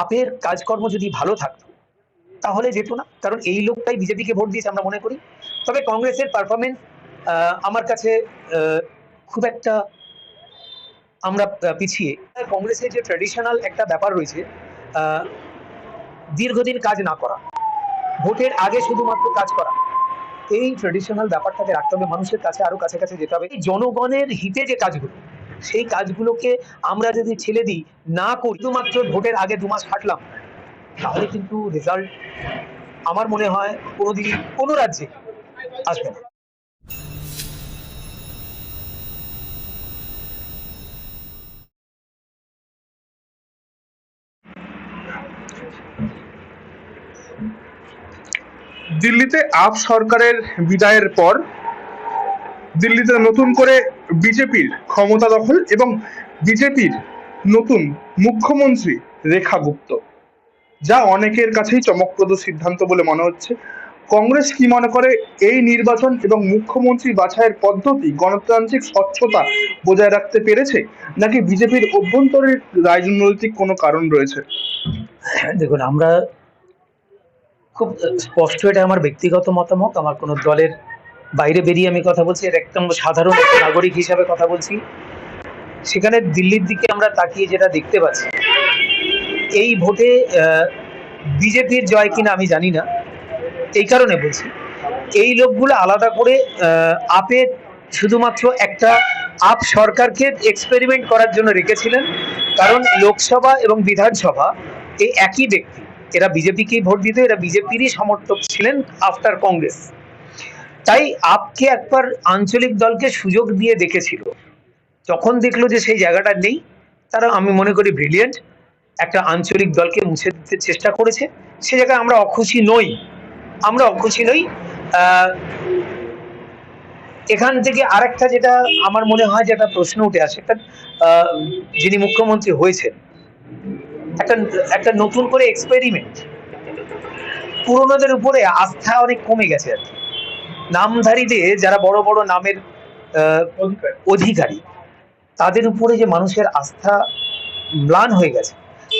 আপের কাজকর্ম যদি ভালো থাকতো, তাহলে যেত না। কারণ এই লোকটাই বিজেপিকে ভোট দিয়েছে আমরা মনে করি। তবে কংগ্রেসের পারফরমেন্স আমার কাছে খুব একটা আমরা পিছিয়ে। কংগ্রেসের যে ট্র্যাডিশনাল একটা ব্যাপার রয়েছে দীর্ঘদিন কাজ না করা, ভোটের আগে শুধুমাত্র কাজ করা, এই ট্রেডিশনাল ব্যাপারটাকে রাখতে হবে। মানুষের কাছে আরও কাছে কাছে যেতে হবে। জনগণের হিতে যে কাজগুলো সেই কাজগুলোকে আমরা যদি ছেড়ে দিই, না করি, শুধুমাত্র ভোটের আগে দু মাস খাটলাম, তাহলে কিন্তু রেজাল্ট আমার মনে হয় কোনোদিন কোনো রাজ্যে আসবে না। দিল্লিতে আপ সরকারের বিদায়ের পর দিল্লিতে নতুন করে বিজেপির ক্ষমতা দখল এবং বিজেপির নতুন মুখ্যমন্ত্রী রেখা গুপ্ত, যা অনেকের কাছেই চমকপ্রদ সিদ্ধান্ত বলে মনে হচ্ছে। কংগ্রেস কি মনে করে এই নির্বাচন এবং মুখ্যমন্ত্রী বাছাইয়ের পদ্ধতি গণতান্ত্রিক স্বচ্ছতা বজায় রাখতে পেরেছে, নাকি বিজেপির অভ্যন্তরীণ রাজনৈতিক কোনো কারণ রয়েছে? দেখুন, আমরা খুব স্পষ্ট এটা আমার ব্যক্তিগত মতামত, আমার কোনো দলের বাইরে বেরিয়ে আমি কথা বলছি, এর একদম সাধারণ নাগরিক হিসাবে কথা বলছি। সেখানে দিল্লির দিকে আমরা তাকিয়ে যেটা দেখতে পাচ্ছি, এই ভোটে বিজেপির জয় কিনা আমি জানি না, এই কারণে বলছি। এই লোকগুলো আলাদা করে আপে শুধুমাত্র একটা আপ সরকারকে এক্সপেরিমেন্ট করার জন্য রেখেছিলেন, কারণ লোকসভা এবং বিধানসভা এই একই ব্যক্তি। এরা বিজেপিকেই ভোট দিত, এরা বিজেপিরই সমর্থক ছিলেন আফটার কংগ্রেস তাই আপকে একবার আঞ্চলিক দলকে সুযোগ দিয়ে দেখেছিল। যখন দেখল যে সেই জায়গাটা নেই। তারা, আমি মনে করি ব্রিলিয়েন্ট একটা আঞ্চলিক দলকে মুছে দিতে চেষ্টা করেছে। সে জায়গায় আমরা অখুশি নই। আমরা অখুশি নই। এখান থেকে আরেকটা যেটা আমার মনে হয় যেটা প্রশ্ন উঠে আসে, একটা যিনি মুখ্যমন্ত্রী হয়েছেন, একটা একটা নতুন করে এক্সপেরিমেন্ট পুরোনোদের উপরে আস্থা অনেক কমে গেছে আর কি। নামধারীদের যারা বড় বড় নামের অধিকারী তাদের উপরে যে মানুষের আস্থা ম্লান হয়ে গেছে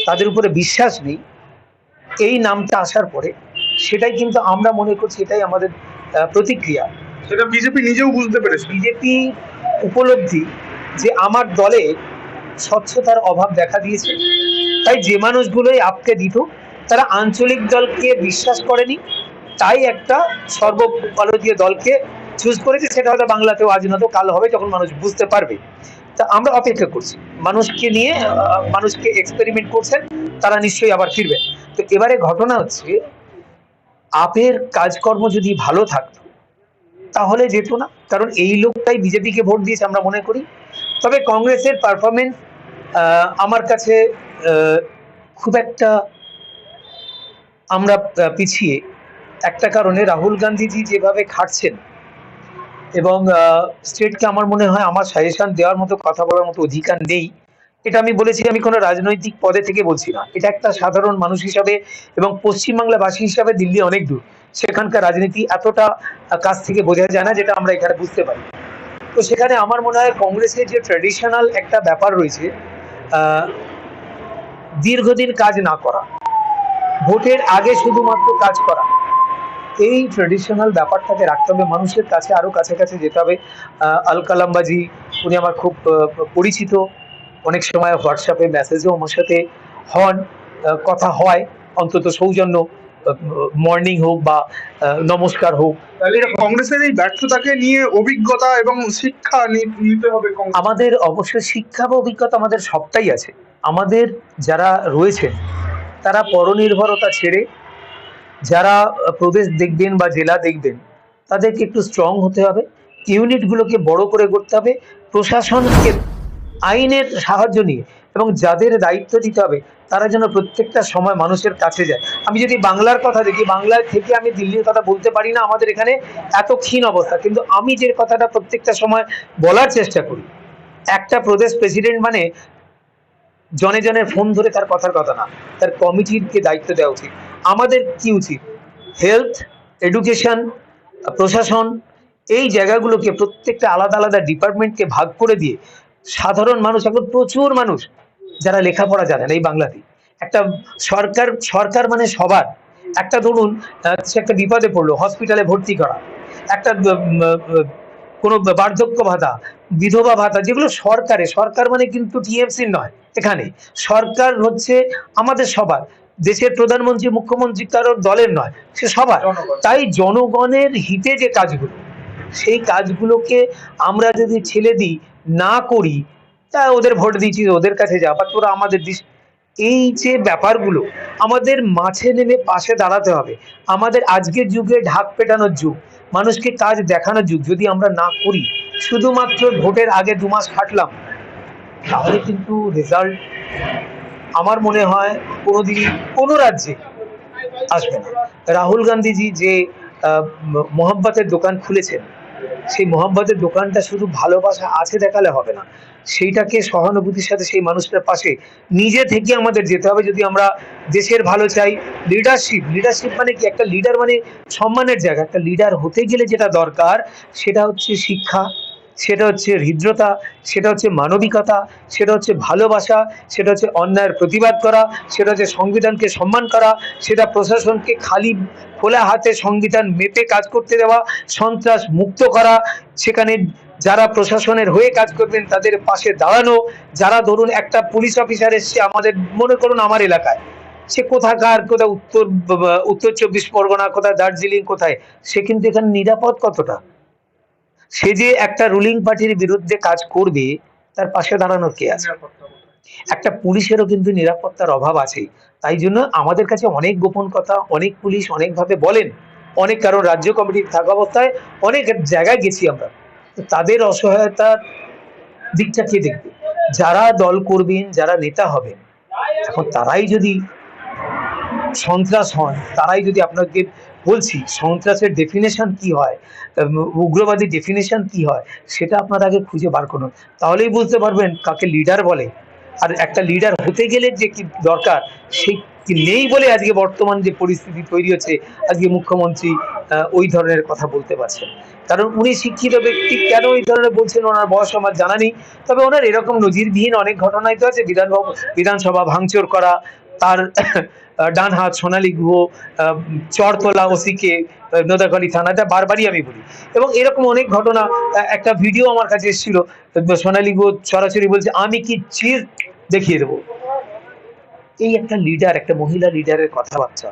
তাদের উপরে বিশ্বাস নেই এই নামটা আসার পরে সেটাই কিন্তু আমরা মনে করছি এটাই আমাদের প্রতিক্রিয়া। সেটা বিজেপি নিজেও বুঝতে পেরেছে। বিজেপি উপলব্ধি যে আমার দলে স্বচ্ছতার অভাব দেখা দিয়েছে তাই যে মানুষগুলোই আপকে দিত তারা আঞ্চলিক দলকে বিশ্বাস করেনি তাই একটা সর্বভারতীয় দলকে চুজ করেছে, সেটা হয়তো বাংলাতেও আজ না তো কাল হবে যখন মানুষ বুঝতে পারবে। তা আমরা অপেক্ষা করছি। মানুষকে নিয়ে মানুষকে এক্সপেরিমেন্ট করছেন, তারা নিশ্চয়ই আবার ফিরবে। তো এবারে ঘটনা হচ্ছে, আপের কাজকর্ম যদি ভালো থাকতো, তাহলে যেত না। কারণ এই লোকটাই বিজেপিকে ভোট দিয়েছে আমরা মনে করি। তবে কংগ্রেসের পারফরমেন্স আমার কাছে খুব একটা আমরা পিছিয়ে একটা কারণে রাহুল গান্ধীজি যেভাবে খাটছেন এবং স্টেটকে আমার মনে হয় আমার সাজেশন দেওয়ার মতো কথা বলার মতো অধিকার নেই। এটা আমি বলেছি, আমি কোনো রাজনৈতিক পদে থেকে বলছি না। এটা একটা সাধারণ মানুষ হিসাবে এবং পশ্চিমবাংলাবাসী হিসাবে দিল্লি অনেক দূর। সেখানকার রাজনীতি এতটা কাছ থেকে বোঝা যায় না যেটা আমরা এখানে বুঝতে পারি। তো সেখানে আমার মনে হয় কংগ্রেসের যে ট্র্যাডিশনাল একটা ব্যাপার রয়েছে দীর্ঘদিন কাজ না করা। ভোটের আগে শুধুমাত্র কাজ করা। এই ট্রেডিশনাল ব্যাপারটাকে রাখতে হবে। মানুষের কাছে আরও কাছে কাছে যেতে হবে। আল কালাম্বাজি উনি আমার খুব পরিচিত। অনেক সময় হোয়াটসঅ্যাপে মেসেজেও আমার সাথে হন। কথা হয় অন্তত সৌজন্য মর্নিং হোক বা নমস্কার হোক। তাহলে কংগ্রেসের এই ব্যর্থতাকে নিয়ে অভিজ্ঞতা এবং শিক্ষা নিতে হবে। আমাদের অবশ্যই শিক্ষা বা অভিজ্ঞতা আমাদের সবটাই আছে। আমাদের যারা রয়েছেন তারা পরনির্ভরতা ছেড়ে যারা প্রদেশ দেখবেন বা জেলা দেখবেন, তাদেরকে একটু স্ট্রং হতে হবে। ইউনিটগুলোকে বড় করে করতে হবে। প্রশাসনকে আইনের সাহায্য নিয়ে এবং যাদের দায়িত্ব দিতে হবে, তারা যেন প্রত্যেকটা সময় মানুষের কাছে যায়। আমি যদি বাংলার কথা দেখি বাংলার থেকে আমি দিল্লির কথা বলতে পারি না, আমাদের এখানে এত ক্ষীণ অবস্থা। কিন্তু আমি যে কথাটা প্রত্যেকটা সময় বলার চেষ্টা করি, একটা প্রদেশ প্রেসিডেন্ট মানে জনে জনে ফোন ধরে তার কথার কথা না। তার কমিটিকে দায়িত্ব দেওয়া উচিত। আমাদের কি উচিত? হেলথ এডুকেশন প্রশাসন, এই জায়গাগুলোকে প্রত্যেকটা আলাদা আলাদা ডিপার্টমেন্টকে ভাগ করে দিয়ে সাধারণ মানুষ, এখন প্রচুর মানুষ যারা লেখাপড়া জানেন এই বাংলাতে। একটা সরকার সরকার মানে সবার। একটা ধরুন সে একটা বিপদে পড়ল হসপিটালে ভর্তি করা। একটা কোনো বার্ধক্য ভাতা, বিধবা ভাতা, যেগুলো সরকারে। সরকার মানে কিন্তু টিএমসির নয়, এখানে। সরকার হচ্ছে আমাদের সবার। দেশের প্রধানমন্ত্রী মুখ্যমন্ত্রী কারোর দলের নয় সে সবার। তাই জনগণের হিতে যে কাজগুলো সেই কাজগুলোকে আমরা যদি ছেড়ে দিই না করি তা ওদের ভোট দিচ্ছি ওদের কাছে যা বা তোরা আমাদের দিস। এই যে ব্যাপারগুলো আমাদের মাঠে নেমে পাশে দাঁড়াতে হবে। আমাদের আজকের যুগে ঢাক পেটানোর যুগ মানুষকে কাজ দেখানোর যুগ। যদি আমরা না করি শুধুমাত্র ভোটের আগে দু মাস খাটলাম তাহলে কিন্তু রেজাল্ট আমার মনে হয় কোনোদিনই কোনো রাজ্যে আসবে না। রাহুল গান্ধীজি যে আহ, দোকান খুলেছেন সেই মোহাব্বতের দোকানটা শুধু ভালোবাসা আছে দেখালে হবে না। সেইটাকে সহানুভূতির সাথে সেই মানুষটার পাশে নিজে থেকে আমাদের যেতে হবে। যদি আমরা দেশের ভালো চাই লিডারশিপ লিডারশিপ মানে কি? একটা লিডার মানে সম্মানের জায়গা। একটা লিডার হতে গেলে যেটা দরকার সেটা হচ্ছে শিক্ষা সেটা হচ্ছে হৃদ্রতা, সেটা হচ্ছে মানবিকতা, সেটা হচ্ছে ভালোবাসা, সেটা হচ্ছে অন্যায়ের প্রতিবাদ করা, সেটা হচ্ছে সংবিধানকে সম্মান করা, সেটা প্রশাসনকে খালি খোলা হাতে সংবিধান মেপে কাজ করতে দেওয়া, সন্ত্রাস মুক্ত করা, সেখানে যারা প্রশাসনের হয়ে কাজ করবেন তাদের পাশে দাঁড়ানো, যারা ধরুন একটা পুলিশ অফিসার এসছে আমাদের, মনে করুন আমার এলাকায়, সে কোথাকার, কোথায় উত্তর উত্তর চব্বিশ পরগনা, কোথায় দার্জিলিং, কোথায়, সে কিন্তু এখানে নিরাপদ কতটা? সে যে একটা রুলিং পার্টির বিরুদ্ধে কাজ করবে তার পাশে দাঁড়ানোর কে আছে? একটা পুলিশেরও কিন্তু নিরাপত্তার অভাব আছে। তাই জন্য আমাদের কাছে অনেক গোপন কথা অনেক পুলিশ অনেকভাবে বলেন। অনেক কারণ রাজ্য কমিটির থাকা অবস্থায় অনেক জায়গায় গেছি আমরা। তাদের অসহায়তার দিকটা কে দেখবে? যারা দল করবেন যারা নেতা হবেন এখন তারাই যদি সন্ত্রাস হন তারাই যদি আপনাকে বলছি, সন্ত্রাসের ডেফিনেশন কি হয়? উগ্রবাদী ডেফিনেশন কি হয়? সেটা আপনারা আগে খুঁজে বার করুন। তাহলেই বুঝতে পারবেন কাকে লিডার বলে। আর একটা লিডার হতে গেলে যে কি দরকার সেই নেই বলে আজকে বর্তমান যে পরিস্থিতি তৈরি হচ্ছে, আজকে মুখ্যমন্ত্রী ওই ধরনের কথা বলতে পারছেন। কারণ উনি শিক্ষিত ব্যক্তি, কেন এই ধরনের বলছেন? ওনার বয়স আমার জানা নেই। তবে ওনার এরকম নজিরবিহীন অনেক ঘটনাই তো আছে। বিধান বিধানসভা ভাঙচুর করা, তার ডান হাত সোনালী গুহ চরতলা ওসিকে নোদাখালী থানাটা বারবারই আমি বলি। এবং এরকম অনেক ঘটনা একটা ভিডিও আমার কাছে এসেছিল সোনালী গুহ সরাসরি বলছে আমি কি চিজ দেখিয়ে দেবো। এই একটা লিডার একটা মহিলা লিডারের কথাবার্তা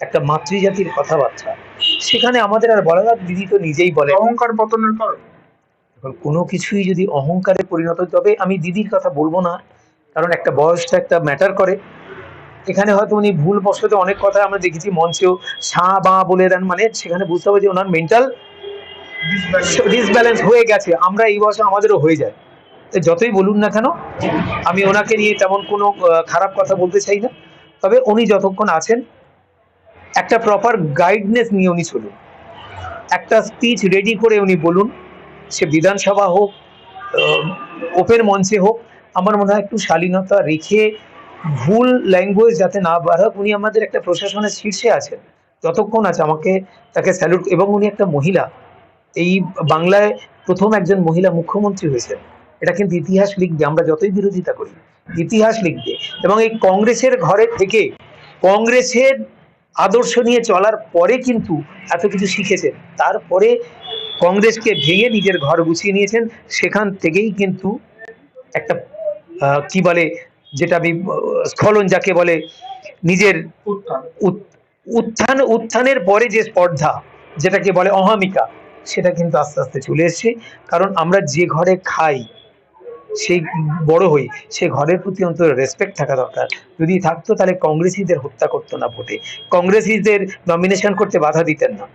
একটা মাতৃজাতির কথাবার্তা সেখানে আমাদের আর বলা যাক দিদি তো নিজেই বলে অহংকার পতনের কারণ। এখন কোনো কিছুই যদি অহংকারে পরিণত হয়, তবে আমি দিদির কথা বলব না কারণ একটা বয়সটা একটা ম্যাটার করে। এখানে হয়তো উনি ভুল বশত অনেক কথা আমরা দেখেছি, মঞ্চেও সাঁ, বা বলে দেন মানে সেখানে বুঝতে হবে যে ওনার মেন্টাল ডিসব্যালেন্স হয়ে গেছে, আমরা এই বয়সে আমাদেরও হয়ে যায়। যতই বলুন না কেন, আমি ওনাকে নিয়ে তেমন কোনো খারাপ কথা বলতে চাই না। তবে উনি যতক্ষণ আছেন, একটা প্রপার গাইডনেস নিয়ে উনি চলুন। একটা স্পিচ রেডি করে উনি বলুন, সে বিধানসভা হোক ওপেন মঞ্চে হোক, আমার মনে হয় একটু শালীনতা রেখে ভুল ল্যাঙ্গুয়েজ যাতে না বার হোক উনি আমাদের একটা প্রশাসনের শীর্ষে আছেন। যতক্ষণ আছে, আমাকে তাকে স্যালুট এবং উনি একটা মহিলা। এই বাংলায় প্রথম একজন মহিলা মুখ্যমন্ত্রী হয়েছেন। এটা কিন্তু ইতিহাস লিখবে, আমরা যতই বিরোধিতা করি, ইতিহাস লিখবে। এবং এই কংগ্রেসের ঘরে থেকে, কংগ্রেসের আদর্শ নিয়ে চলার পরে কিন্তু এত কিছু শিখেছেন। তারপরে কংগ্রেসকে ভেঙে নিজের ঘর গুছিয়ে নিয়েছেন। সেখান থেকেই কিন্তু একটা কি বলে যেটা স্খলন যাকে বলে নিজের উত- উত্থান উত্থানের পরে যে স্পর্ধা যেটাকে বলে অহামিকা সেটা কিন্তু আস্তে আস্তে চলে এসছে। কারণ আমরা যে ঘরে খাই সেই বড় হই সেই ঘরের প্রতি অন্তত রেসপেক্ট থাকা দরকার। যদি থাকতো তাহলে কংগ্রেসিদের হত্যা করতো না ভোটে। কংগ্রেসিদের নমিনেশন করতে বাধা দিতেন না।